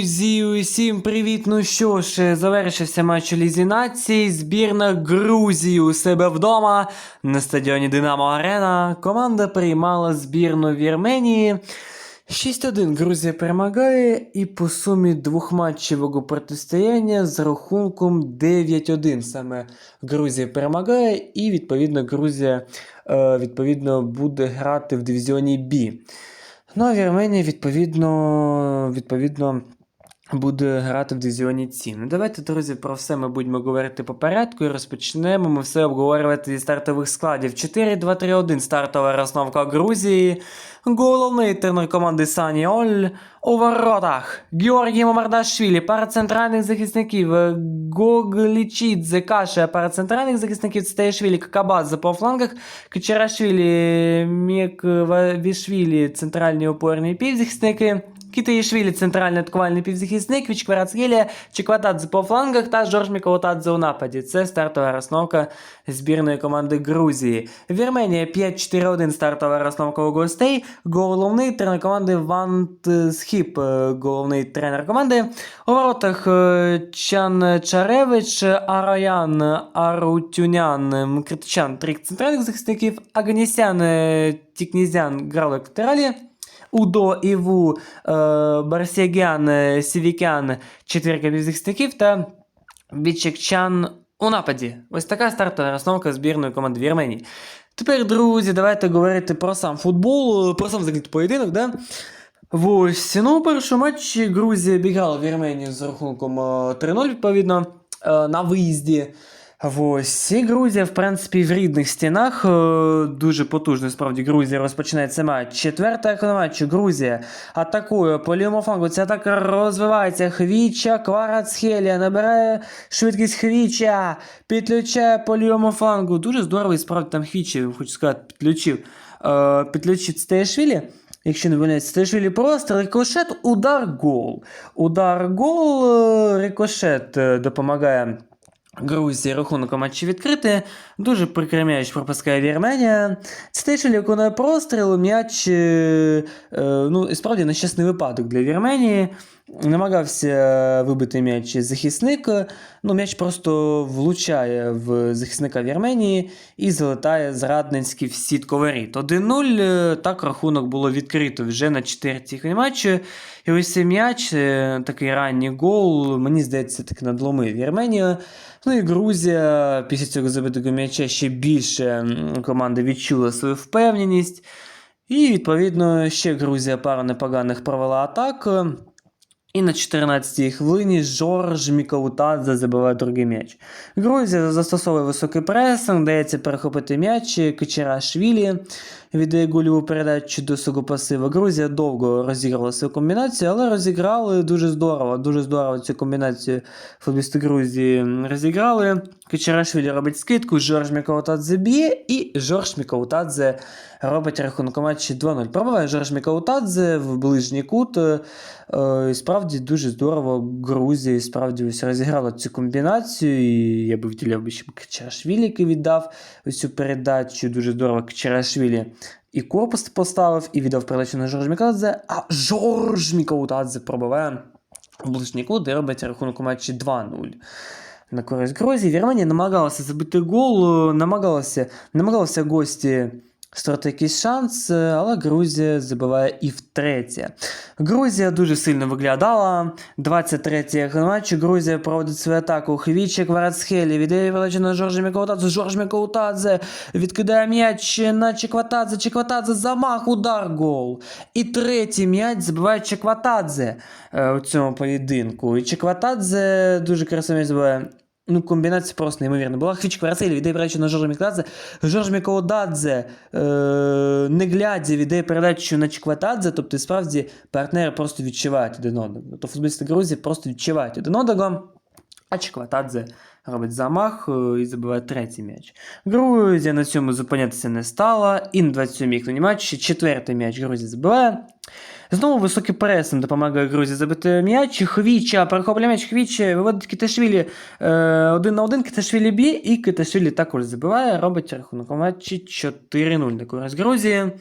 Друзі, усім привіт! Ну що ж, завершився матч у Лізі націй. Збірна Грузії у себе вдома на стадіоні Динамо Арена. Команда приймала збірну Вірменії. 6-1 Грузія перемагає і по сумі двох двохматчевого протистояння з рахунком 9-1 саме Грузія перемагає, і відповідно Грузія е, відповідно буде грати в дивізіоні Б. Ну, а Вірменія, відповідно, відповідно, буде грати в дивізіоні С. Ну, давайте, друзі, про все ми будемо говорити по порядку і розпочнемо ми все обговорювати зі стартових складів. 4-2-3-1 стартова розновка Грузії. Головний тренер команди Сані Оль у воротах. Георгій Мамардашвілі, пара центральних захисників. Гоглічідзе, Каша, пара центральних захисників Стаєшвілі, Какабадзе по флангах. Кичерашвілі, Мєквішвілі, центральні опорні півзахисники. Кітаїшвілі, центральний атакувальний півзахисник, Вічкварацгелія, Чекватадзе по флангах та Жорж Міколотадзе у нападі. Це стартова розновка збірної команди Грузії. Вірменія 5-4-1 стартова розновка у гостей. Головний тренер команди Вант Схіп, головний тренер команди. У воротах е, Чан Чаревич, Ароян, Арутюнян, Мкритчан, три центральних захисників, Аганісян, е, Тікнізян грали в. Удо, Іву, е, Барсягян, е, Сівікян, четвірка півзахисників та Бічекчан у нападі. Ось така стартова розновка збірної команди Вірменії. Тепер, друзі, давайте говорити про сам футбол, про сам взагалі поєдинок, да? Ось, ну, у першому матчі Грузія обіграла Вірменію з рахунком е, 3-0, відповідно, е, на виїзді. Ось, і Грузія, в принципі, в рідних стінах. е, Дуже потужно, справді, Грузія розпочинає цей матч. Четверта на матчу. Грузія атакує по лівому флангу. Ця атака розвивається. Хвіча, Кварацхелія набирає швидкість Хвіча, підключає по лівому флангу. Дуже здорово, і справді там Хвіча, хочу сказати, підключив. Е, підключив Стеєшвілі. Якщо не виявляється, Стеєшвілі просто рикошет, удар, гол. Удар, гол, е, рикошет допомагає. Грузії рахунок у матчі відкрити. Дуже прикрий м'яч пропускає Вірменія. Стейшель виконує простріл, м'яч, е, е, ну, справді нещасний випадок для Вірменії. Намагався вибити м'яч захисник. Ну, м'яч просто влучає в захисника Вірменії і залетає зрадницький в сітку воріт. 1-0. е, Так рахунок було відкрито вже на четвертій матчі. І ось цей м'яч, такий ранній гол, мені здається, так надломив Вірменію. Ну і Грузія після цього забитого м'яча ще більше м, команда відчула свою впевненість. І, відповідно, ще Грузія пару непоганих провела атак. І на 14-й хвилині Жорж Мікаутадзе забиває другий м'яч. Грузія застосовує високий пресинг, дається перехопити м'яч, Кичерашвілі віддає гольову передачу до свого. Грузія довго розіграла свою комбінацію, але розіграли дуже здорово. Дуже здорово цю комбінацію футболісти Грузії розіграли. Кичерашвілі робить скидку, Жорж Мікаутадзе б'є, і Жорж Мікаутадзе робить рахунок матчі 2-0. Пробиває Жорж Мікаутадзе в ближній кут. Е, і справді дуже здорово Грузія справді ось розіграла цю комбінацію. І я би ще Кчарашвілі, який віддав цю передачу. Дуже здорово Кчарашвілі. І корпус поставив, і віддав передачу на Жорж Мікаутадзе, а Жорж Мікаутадзе пробиває в кут робить рахунок у матчі 2-0 на користь Грузії. Вірменія намагалася забити гол, намагалася, намагалася гості створити якийсь шанс, е, але Грузія забиває і втретє. Грузія дуже сильно виглядала. 23-й матчі Грузія проводить свою атаку. Хвічик Варацхелі віддає величину на Жоржа Мікаутадзе. Жорж Мікаутадзе відкидає м'яч на Чекватадзе. Чекватадзе замах, удар, гол. І третій м'яч забиває Чекватадзе е, у цьому поєдинку. І Чекватадзе дуже красиво забиває. Ну, комбінація просто неймовірна. Була Хвічик Варацелі, віддає передачу на Жоржа Мікладзе. Жорж Мікаудадзе, е, не глядя, віддає передачу на Чекватадзе. Тобто, справді, партнери просто відчувають один одного. Тобто футболісти Грузії просто відчувають один одного. А Чекватадзе робить замах е, і забиває третій м'яч. Грузія на цьому зупинятися не стала. І на 27-й хвилині матчі четвертий м'яч Грузія забиває. Знову високий пресинг допомагає Грузії забити м'яч. Хвіча, перехоплює м'яч Хвіча, виводить Киташвілі е, один на один, Киташвілі б'є, і Киташвілі також забиває, робить рахунок у матчі 4-0 на користь Грузії.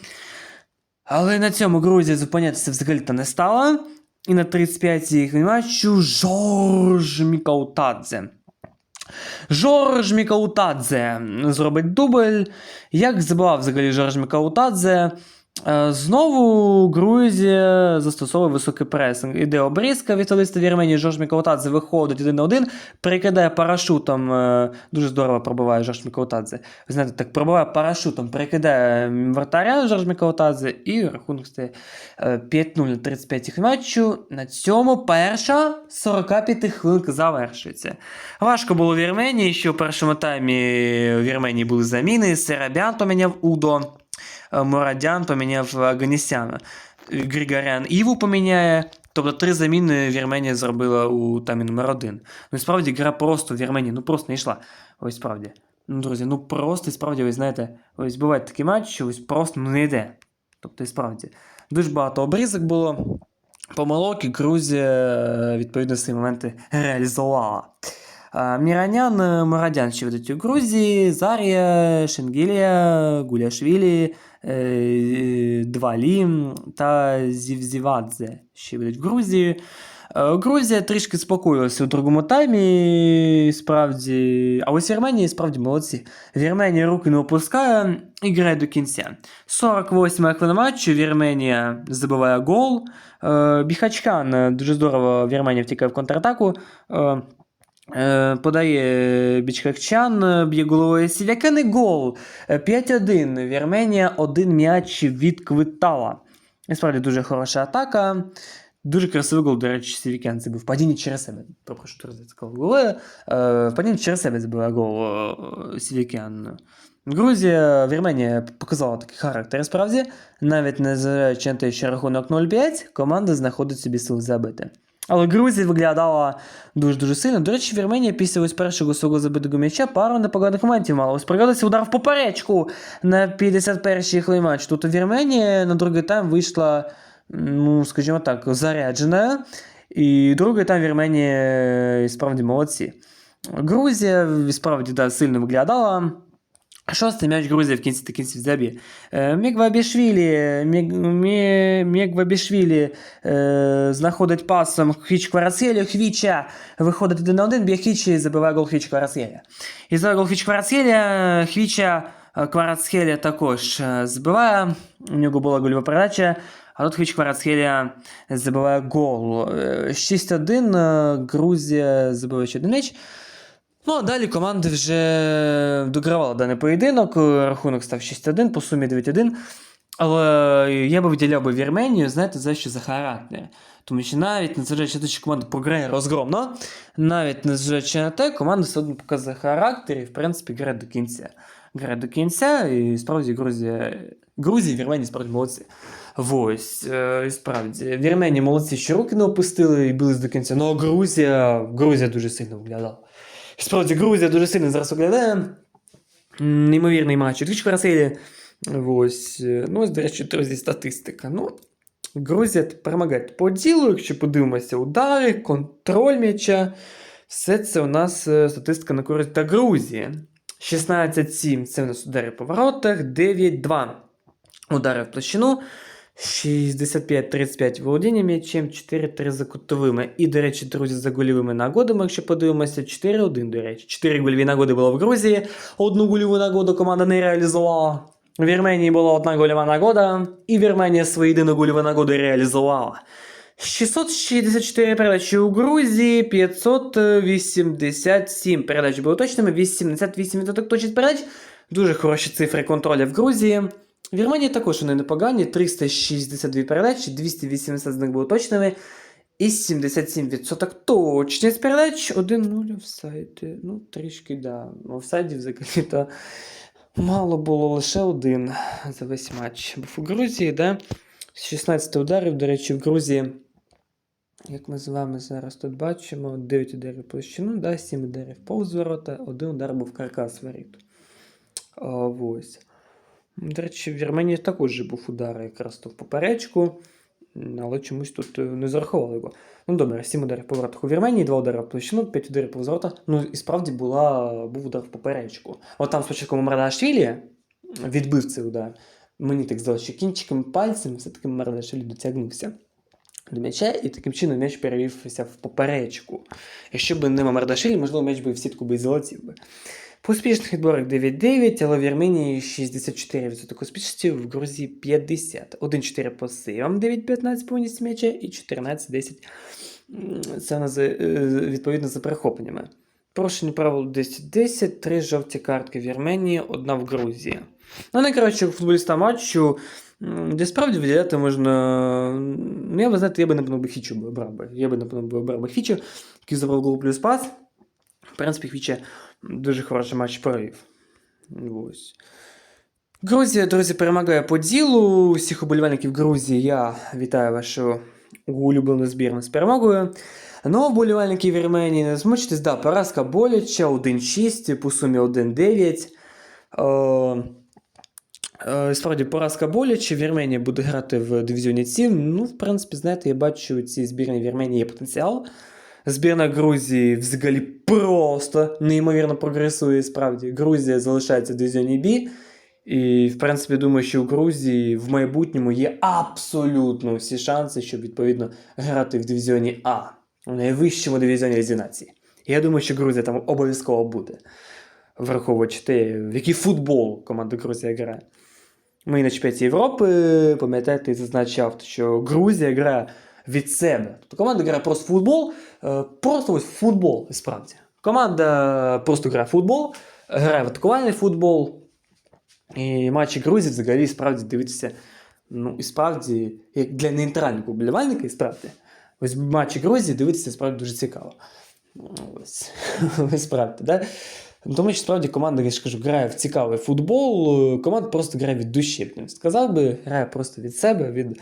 Але на цьому Грузія зупинятися взагалі-то не стала. І на 35-й матчу Жорж Мікаутадзе. Жорж Мікаутадзе зробить дубль. Як забував взагалі Жорж Мікаутадзе? Е, Знову Грузія застосовує високий пресинг. Іде обрізка від соліста Вірменії, Жорж Мікаутадзе виходить один на один, перекидає парашутом. е, Дуже здорово пробиває Жорж Мікаутадзе. Ви знаєте, так пробиває парашутом, перекидає м, вратаря Жорж Мікаутадзе і рахунок стає е, 5-0 на 35 матчу. На цьому перша 45 хвилинка завершується. Важко було Вірменії, що в першому таймі в Вірменії були заміни. Серабян поміняв Удо. Е, Морадян поміняв Аганісяна. Григорян Іву поміняє. Тобто три заміни Вірменія зробила у таймі номер один. Ну і справді гра просто в Вірменії, ну просто не йшла. Ось справді. Ну, друзі, ну просто і справді, ви знаєте, ось бувають такі матчі, що ось просто ну, не йде. Тобто, і справді. Дуже багато обрізок було. Помилок, і Грузія, е, відповідно, ці моменти реалізувала. Міранян, е, Морадян ще ведуть у Грузії, Зарія, Шенгілія, Гуляшвілі, Двалі та Зівзівадзе ще ведуть в Грузії. Е, Грузія трішки спокоїлася у другому таймі, справді. А ось Вірменія справді молодці. Вірменія руки не опускає і грає до кінця. 48 хвилина матчу, Вірменія забиває гол. Е, Біхачкан е, дуже здорово Вірменія втікає в контратаку. Е, Е, Подає Бічхакчан, е, б'є головою Сівякан і гол. Е, 5-1. Вірменія один м'яч відквитала. І справді дуже хороша атака. Дуже красивий гол, до речі, Сівікян забив. Падіння через себе. Попрошу сказав. Е, Падіння через себе забив гол е, Грузія, Вірменія показала такий характер. Справді, навіть незважаючи на те, що рахунок 0-5, команда знаходить собі сил забити. Але Грузія виглядала дуже-дуже сильно. До речі, Вірменія після ось першого свого забитого м'яча пару непоганих моментів мала. Ось пригадався удар в поперечку на 51-й хвилині матчу. Тут Вірменія на другий тайм вийшла, ну, скажімо так, заряджена. І другий тайм Вірменія е, справді молодці. Грузія справді да, сильно виглядала. Шостий м'яч Грузія в кінці та кінці заб'є. Е, Мєгвабішвілі, Мєг- Мє- е, знаходить пасом Хвіч Кварацхелі, Хвіча виходить один на один, б'є Хвіча і забиває гол Хвіч Кварацхеля. І за гол Хвіч Кварацхеля, Хвіча е, Кварацхеля також збиває, у нього була гольова передача, а тут Хвіч Кварацхеля забиває гол. Е, 6-1, е, Грузія забиває ще один м'яч. Ну, а далі команди вже догравали даний поєдинок. Рахунок став 6-1, по сумі 9-1. Але я би виділяв би Вірменію, знаєте, за що за характер. Тому що навіть незважаючи на те, що команда програє розгромно, навіть незважаючи на те, команда все одно показує характер і, в принципі, грає до кінця. Грає до кінця, і справді Грузія. Грузія і Вірменія справді молодці. Ось, е, і справді. Вірменія молодці, що руки не опустили і бились до кінця. Ну а Грузія, Грузія дуже сильно виглядала. Справді, Грузія дуже сильно зараз виглядає. Неймовірний матч. Двічі Кварселі. Ось. е, Ну, ось, до речі, друзі, статистика. Ну, Грузія перемагає по ділу, якщо подивимося, удари, контроль м'яча. Все це у нас е, статистика на користь та Грузії. 16-7 це у нас удари по воротах, 9-2 удари в площину. 65-35 володіння м'ячем, 4-3 за кутовими. І, до речі, друзі, за гольовими нагодами, якщо подивимося, 4-1, до речі. 4 гольові нагоди було в Грузії. Одну гольову нагоду команда не реалізувала. В Вірменії була одна гольова нагода, і Вірменія свою єдину гольову нагоду реалізувала. 664 передачі у Грузії, 587 передач були точними, 88% точність передач. Дуже хороші цифри контроля в Грузії. В Вірменії також вони непогані, 362 передачі, 280 з них були точними. І 77% точність передач, 1-0 офсайди. Ну, трішки, да. Офсайдів взагалі-то мало було лише один за весь матч. Був у Грузії, да? 16 ударів, до речі, в Грузії. Як ми з вами зараз тут бачимо, 9 ударів в площину, да, 7 ударів повз ворота, один удар був каркас воріт. Ось. До речі, в Вірменії також же був удар якраз то в поперечку, але чомусь тут е, не зарахували його. Ну добре, 7 ударів по воротах у Вірменії, 2 удари в площину, 5 ударів по воротах. Ну і справді була, був удар в поперечку. От там спочатку Мамрадашвілі відбив цей удар. Мені так здалося, що кінчиком пальцем все-таки Мамрадашвілі дотягнувся. до м'яча, і таким чином м'яч перевівся в поперечку. Якщо б не Мамардашвілі, можливо, м'яч би в сітку би і залетів би. По успішних відборах 9-9, але в Вірменії 64% успішності, в Грузії 50. 1-4 по сейвам, 9-15 повністю м'яча і 14-10 це е, відповідно за перехопленнями. Порушення правил 10-10, 3 жовті картки в Вірменії, одна в Грузії. Ну, найкраще футболіста матчу, де справді виділяти можна. Ну, я би знаєте, я би напевно Хічу би обрав би. Я би напевно би обрав би Хічу, який забрав гол плюс пас. В принципі, Хіча дуже хороший матч провів. Ось. Грузія, друзі, перемагає по ділу. Всіх уболівальників Грузії я вітаю вашу улюблену збірну з перемогою. Ну, вболівальники Вірменії не змучитись, да, поразка боляча, 1-6, по сумі 1-9. Е, е, Справді, поразка боляче. Вірменія буде грати в дивізіоні С. Ну, в принципі, знаєте, я бачу, у цій збірній Вірменії є потенціал. Збірна Грузії взагалі просто неймовірно прогресує. Справді, Грузія залишається в дивізіоні Б. І, в принципі, думаю, що у Грузії в майбутньому є абсолютно всі шанси, щоб відповідно грати в дивізіоні А, у найвищому дивізіоні Лізі нації. Я думаю, що Грузія там обов'язково буде, враховуючи те, в який футбол команда Грузія грає. Ми на чемпіонаті Європи, пам'ятаєте, зазначав, що Грузія грає від себе. Тобто команда грає просто футбол, е, просто ось футбол, справді. Команда просто грає футбол, грає в атакувальний футбол. І матчі Грузії взагалі справді дивитися, ну і справді, як для нейтрального вболівальника, і справді. Ось матчі Грузії дивитися справді дуже цікаво. Ось, справді, да? Тому що справді команда, я ж кажу, грає в цікавий футбол, е, команда просто грає від душі, сказав би, грає просто від себе, від.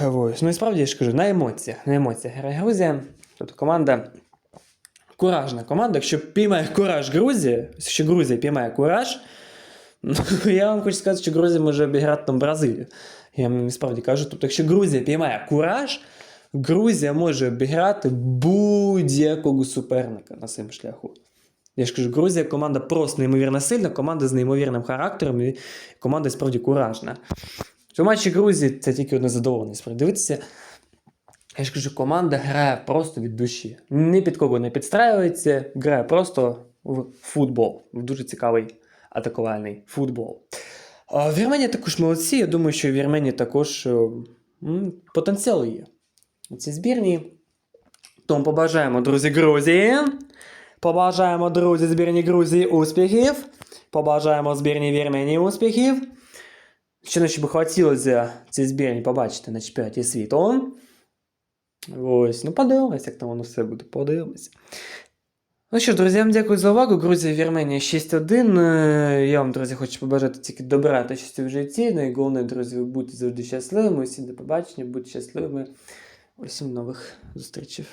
Ось. Ну і справді я ж кажу, на емоціях. На емоціях Грузія. Тобто команда куражна команда. Якщо піймає кураж Грузія, якщо Грузія піймає кураж, ну, я вам хочу сказати, що Грузія може обіграти там Бразилію. Я вам справді кажу. Тобто, якщо Грузія піймає кураж, Грузія може обіграти будь-якого суперника на своєму шляху. Я ж кажу, Грузія команда просто неймовірно сильна, команда з неймовірним характером і команда справді куражна. В матчі Грузії це тільки одне задоволення. Справді дивитися. Я ж кажу, команда грає просто від душі. Ні під кого не підстраюється, грає просто в футбол. В дуже цікавий атакувальний футбол. Вірменія також молодці. Я думаю, що в Вірменії також е, потенціал є у цій збірні. Тому побажаємо, друзі, Грузії. Побажаємо, друзі, збірні Грузії успіхів. Побажаємо збірні Вірменії успіхів. Що наче би хотілося цій збірні побачити на чемпіонаті світу. Ось, ну подивимось, як там воно все буде, подивимось. Ну що ж, друзі, вам дякую за увагу. Грузія, Вірменія 6-1. Е, Я вам, друзі, хочу побажати тільки добра та щастя в житті. Ну і головне, друзі, будьте завжди щасливими. Усім до побачення, будьте щасливими. Усім нових зустрічей.